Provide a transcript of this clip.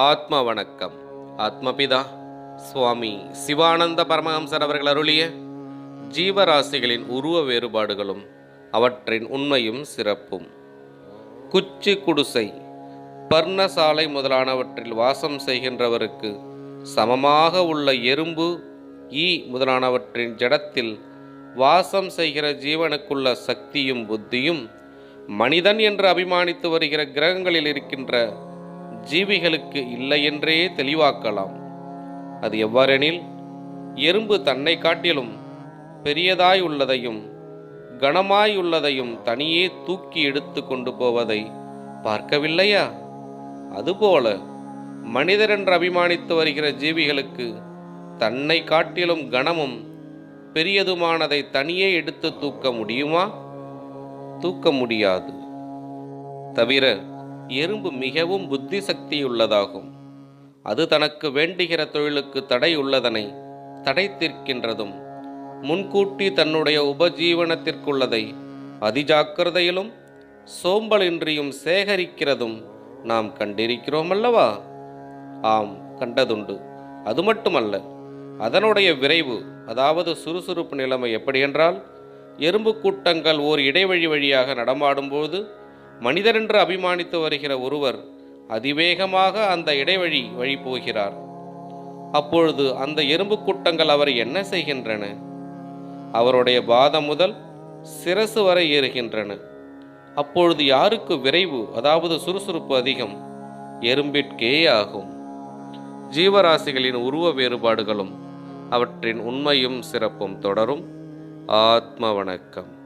ஆத்ம வணக்கம் ஆத்மபிதா சுவாமி சிவானந்த பரமஹம்சர் அவர்கள் அருளிய ஜீவராசிகளின் உருவ வேறுபாடுகளும் அவற்றின் உண்மையும் சிறப்பும். குச்சி குடிசை பர்ணசாலை முதலானவற்றில் வாசம் செய்கின்றவருக்கு சமமாக உள்ள எறும்பு ஈ முதலானவற்றின் ஜடத்தில் வாசம் செய்கிற ஜீவனுக்குள்ள சக்தியும் புத்தியும் மனிதன் என்று அபிமானித்து வருகிற கிரகங்களில் இருக்கின்ற ஜீவிகளுக்கு இல்லையென்றே தெளிவாக்கலாம். அது எவ்வாறெனில் எறும்பு தன்னை காட்டிலும் பெரியதாய் உள்ளதையும் கனமாய் உள்ளதையும் தனியே தூக்கி எடுத்து கொண்டு போவதை பார்க்கவில்லையா? அதுபோல மனிதர் என்று அபிமானித்து வருகிற ஜீவிகளுக்கு தன்னை காட்டிலும் கனமும் பெரியதுமானதை தனியே எடுத்து தூக்க முடியுமா? தூக்க முடியாது. தவிர எறும்பு மிகவும் புத்தி சக்தியுள்ளதாகும் அது தனக்கு வேண்டுகிற தொழிலுக்கு தடை உள்ளதனை தடை தீர்க்கின்றதும் முன்கூட்டி தன்னுடைய உபஜீவனத்திற்குள்ளதை அதிஜாக்கிரதையிலும் சோம்பலின்றியும் சேகரிக்கிறதும் நாம் கண்டிருக்கிறோம் அல்லவா ஆம் கண்டதுண்டு. அது மட்டுமல்ல அதனுடைய விரைவு அதாவது சுறுசுறுப்பு நிலைமை எப்படியென்றால் எறும்பு கூட்டங்கள் ஓர் இடைவழி வழியாக நடமாடும்போது மனிதரென்று அபிமானித்து வருகிற ஒருவர் அதிவேகமாக அந்த இடைவழி வழி போகிறார் அப்பொழுது அந்த எறும்பு கூட்டங்கள் அவரை என்ன செய்கின்றன? அவருடைய பாதம் முதல் சிரசு வரை ஏறுகின்றன. அப்பொழுது யாருக்கு விரைவு அதாவது சுறுசுறுப்பு அதிகம்? எறும்பிற்கே ஆகும். ஜீவராசிகளின் உருவ வேறுபாடுகளும் அவற்றின் உண்மையும் சிறப்பும் தொடரும். ஆத்ம வணக்கம்.